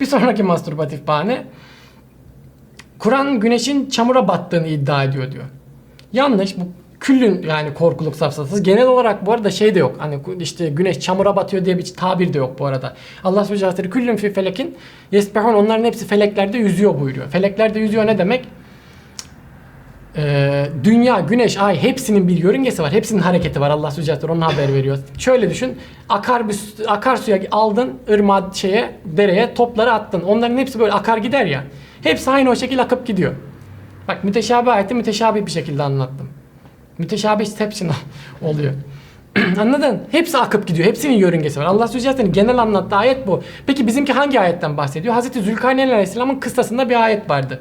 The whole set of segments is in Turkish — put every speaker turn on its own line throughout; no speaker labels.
Bir sonraki mastürbatif bahane. Kur'an güneşin çamura battığını iddia ediyor diyor. Yanlış bu küllün yani korkuluk safsatası. Genel olarak bu arada şey de yok. Hani işte güneş çamura batıyor diye bir tabir de yok bu arada. Allah Subhanahu küllün fi felekin yesbehun onların hepsi feleklerde yüzüyor buyuruyor. Feleklerde yüzüyor ne demek? Ee, dünya, güneş, ay hepsinin bir yörüngesi var. Hepsinin hareketi var. Allah Teala onun haber veriyor. Şöyle düşün. Akar akarsuya aldın, ırmağa şeye, dereye, topları attın. Onların hepsi böyle akar gider ya. Hepsi aynı o şekilde akıp gidiyor. Bak müteşabih ayeti müteşabih bir şekilde anlattım. Müteşabih exception oluyor. Anladın? Hepsi akıp gidiyor. Hepsinin yörüngesi var. Allah Teala'nın genel anlattığı ayet bu. Peki bizimki hangi ayetten bahsediyor? Hazreti Zülkarneyn Aleyhisselam'ın kıssasında bir ayet vardı.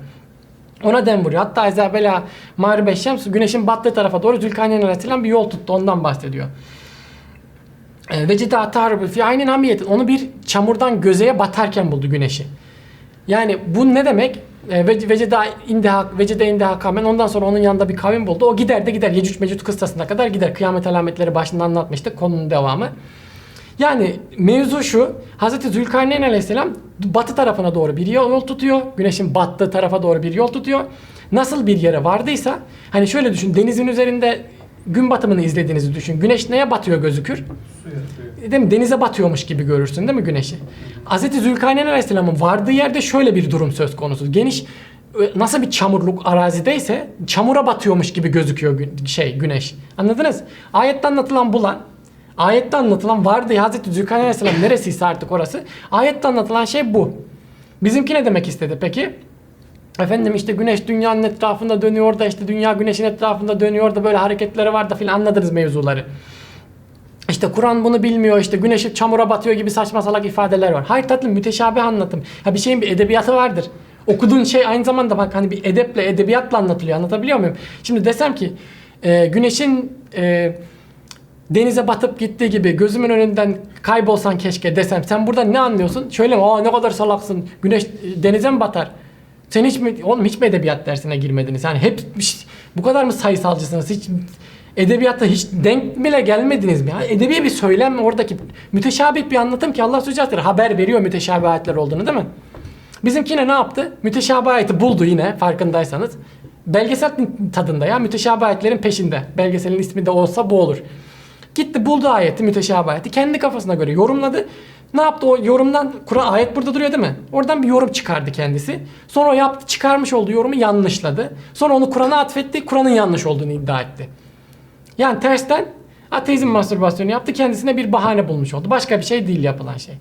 Ona dem vuruyor. Hatta Ezabela Mağribe Şems güneşin battığı tarafa doğru Zülkarneyn Aleyhisselam bir yol tuttu. Ondan bahsediyor. E, Vecide atar fi aynin hamiyeti. Onu bir çamurdan gözeye batarken buldu güneşi. Yani bu ne demek? E, ve- Vecide indihak, vecide indihak kamen. Ondan sonra onun yanında bir kavim buldu. O gider de gider. Yecüc Mecüc kıssasına kadar gider. Kıyamet alametleri başında anlatmıştık. Konunun devamı. Yani mevzu şu. Hazreti Zülkarneyn Aleyhisselam batı tarafına doğru bir yol tutuyor. Güneşin battığı tarafa doğru bir yol tutuyor. Nasıl bir yere vardıysa hani şöyle düşün denizin üzerinde gün batımını izlediğinizi düşün. Güneş neye batıyor gözükür? Değil mi? Denize batıyormuş gibi görürsün değil mi güneşi? Hazreti Zülkarneyn Aleyhisselam'ın vardığı yerde şöyle bir durum söz konusu. Geniş e, nasıl bir çamurluk arazideyse çamura batıyormuş gibi gözüküyor şey güneş. Anladınız? Ayette anlatılan bu lan. Ayette anlatılan vardı ya Hazreti Zülkarneyn Aleyhisselam neresiyse artık orası. Ayette anlatılan şey bu. Bizimki ne demek istedi peki? Efendim işte güneş dünyanın etrafında dönüyor da işte dünya güneşin etrafında dönüyor da böyle hareketleri var da filan anladınız mevzuları. İşte Kur'an bunu bilmiyor işte güneşi çamura batıyor gibi saçma salak ifadeler var. Hayır tatlım müteşabih anlatım. Ha bir şeyin bir edebiyatı vardır. Okuduğun şey aynı zamanda bak hani bir edeple edebiyatla anlatılıyor anlatabiliyor muyum? Şimdi desem ki e, güneşin e, denize batıp gittiği gibi gözümün önünden kaybolsan keşke desem sen burada ne anlıyorsun? Şöyle mi? Aa ne kadar salaksın. Güneş e, denize mi batar? Sen hiç mi oğlum hiç mi edebiyat dersine girmediniz? Yani hep bu kadar mı sayısalcısınız? Hiç edebiyatta hiç denk bile gelmediniz mi? Yani edebi bir söylem oradaki müteşabih bir anlatım ki Allah Subhanahu haber veriyor müteşabih ayetler olduğunu değil mi? Bizimki yine ne yaptı? Müteşabih ayeti buldu yine farkındaysanız. Belgesel tadında ya müteşabih ayetlerin peşinde. Belgeselin ismi de olsa bu olur. Gitti buldu ayeti müteşabih ayeti kendi kafasına göre yorumladı. Ne yaptı o yorumdan Kur'an ayet burada duruyor değil mi? Oradan bir yorum çıkardı kendisi. Sonra o yaptı çıkarmış olduğu yorumu yanlışladı. Sonra onu Kur'an'a atfetti. Kur'an'ın yanlış olduğunu iddia etti. Yani tersten ateizm mastürbasyonu yaptı. Kendisine bir bahane bulmuş oldu. Başka bir şey değil yapılan şey.